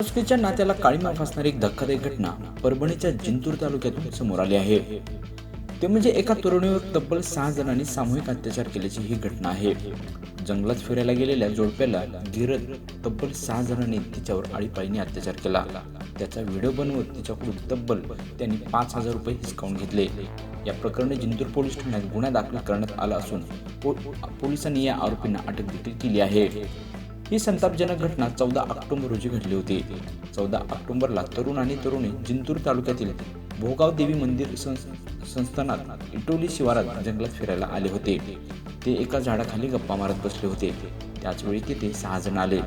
संस्कृतीच्या नात्याला काळीमा फासणारी एक धक्कादायक घटना परभणीच्या जिंतूर तालुक्यातून समोर आली आहे. ते म्हणजे एका तरुणीवर तब्बल सहा जणांनी सामूहिक अत्याचार केल्याची ही घटना आहे. जंगलात फिरायला गेलेल्या जोडप्याला गिरत तब्बल सहा जणांनी तिच्यावर आळीपाळीने अत्याचार केला. त्याचा व्हिडिओ बनवत तिच्याकडून तब्बल त्यांनी पाच हजार रुपये हिसकावून घेतले. या प्रकरणी जिंतूर पोलीस ठाण्यात गुन्हा दाखल करण्यात आला असून पोलिसांनी या आरोपींना अटक देखील केली आहे. ही संतापजनक घटना चौदा ऑक्टोबर रोजी घडली होती. चौदा ऑक्टोबरला तरुण आणि तरुणी जिंतूर तालुक्यातील भोगाव देवी मंदिर संस- संस्थानात इटोली शिवारात जंगलात फिरायला आले होते. ते एका झाडाखाली गप्पा मारत बसले होते. त्याचवेळी तिथे सहा जण आले.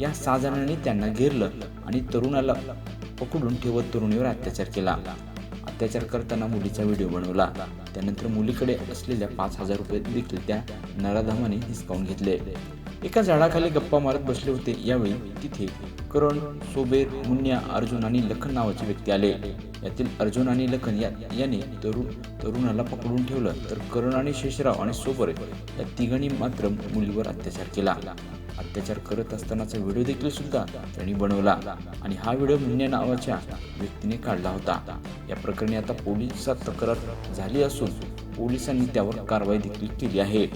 या सहा जणांनी त्यांना घेरलं आणि तरुणाला पकडून ठेवत तरुणीवर अत्याचार केला. अत्याचार करताना मुलीचा व्हिडिओ बनवला. त्यानंतर मुलीकडे असलेल्या पाच हजार रुपये देखील त्या नराधामाने हिसकावून घेतले. एका झाडाखाली गप्पा मारत बसले होते. यावेळी तिथे करण सोबेर मुन्या अर्जुन आणि लखन नावाचे व्यक्ती आले. यातील अर्जुन आणि लखन या याने तरुण तरुणाला पकडून ठेवलं. तर करण आणि शेषराव आणि सोबर या तिघांनी मात्र मुलीवर अत्याचार केला. अत्याचार करत असतानाचा व्हिडिओ देखील सुद्धा त्यांनी बनवला आणि हा व्हिडिओ मुन्या नावाच्या व्यक्तीने काढला होता. या प्रकरणी आता पोलिसात तक्रार झाली असून पोलिसांनी त्यावर कारवाई देखील केली आहे.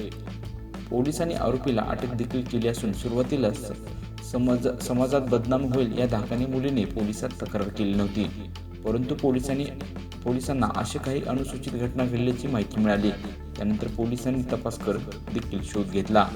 पोलिसांनी आरोपीला अटक देखील केली असून सुरुवातीला समज समाज समाजात बदनाम होईल या धाकाने मुलीने पोलिसात तक्रार केली नव्हती. परंतु पोलिसांनी पोलिसांना अशी काही अनुसूचित घटना घडल्याची माहिती मिळाली. त्यानंतर पोलिसांनी तपास करत देखील शोध घेतला.